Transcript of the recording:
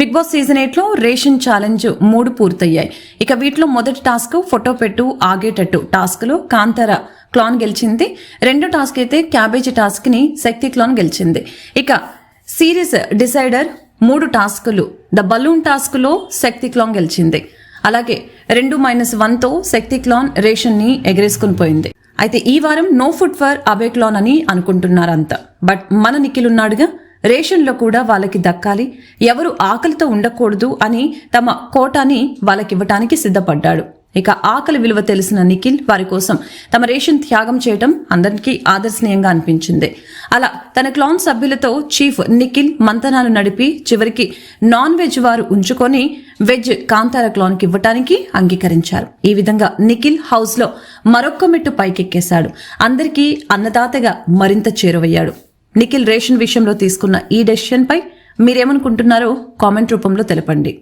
Big boss season ఎయిట్లో ration challenge మూడు పూర్తయ్యాయి. ఇక వీటిలో మొదటి టాస్క్ ఫోటో పెట్టు ఆగేటట్టు టాస్క్లో కాంతార క్లాన్ గెలిచింది. రెండో టాస్క్ అయితే క్యాబేజీ టాస్క్ని శక్తి క్లాన్ గెలిచింది. ఇక సిరీస్ డిసైడర్ మూడు టాస్కులు ద బలూన్ టాస్క్లో శక్తి క్లాన్ గెలిచింది. అలాగే రెండు మైనస్ వన్తో శక్తి క్లాన్ రేషన్ని ఎగరేసుకుని పోయింది. అయితే ఈ వారం no food for Abhay clan అని అనుకుంటున్నారంతా. బట్ మన నిఖిల్ ఉన్నాడుగా. రేషన్లో కూడా వాళ్ళకి దక్కాలి. ఎవరు ఆకలితో ఉండకూడదు అని తమ కోటాని వాళ్ళకి ఇవ్వటానికి సిద్ధపడ్డాడు. ఇక ఆకలి విలువ తెలిసిన నిఖిల్ వారి కోసం తమ రేషన్ త్యాగం చేయడం అందరికీ ఆదర్శనీయంగా అనిపించింది. అలా తన క్లాన్ సభ్యులతో చీఫ్ నిఖిల్ మంతనాలు నడిపి చివరికి నాన్ వెజ్ వారు ఉంచుకొని వెజ్ కాంతార క్లాన్కి ఇవ్వటానికి అంగీకరించారు. ఈ విధంగా నిఖిల్ హౌస్లో మరొక్క మెట్టు పైకెక్కేశాడు. అందరికీ అన్నదాతగా మరింత చేరువయ్యాడు. నిఖిల్ రేషన్ విషయంలో తీసుకున్న ఈ డెసిషన్పై మీరేమనుకుంటున్నారో కామెంట్ రూపంలో తెలపండి.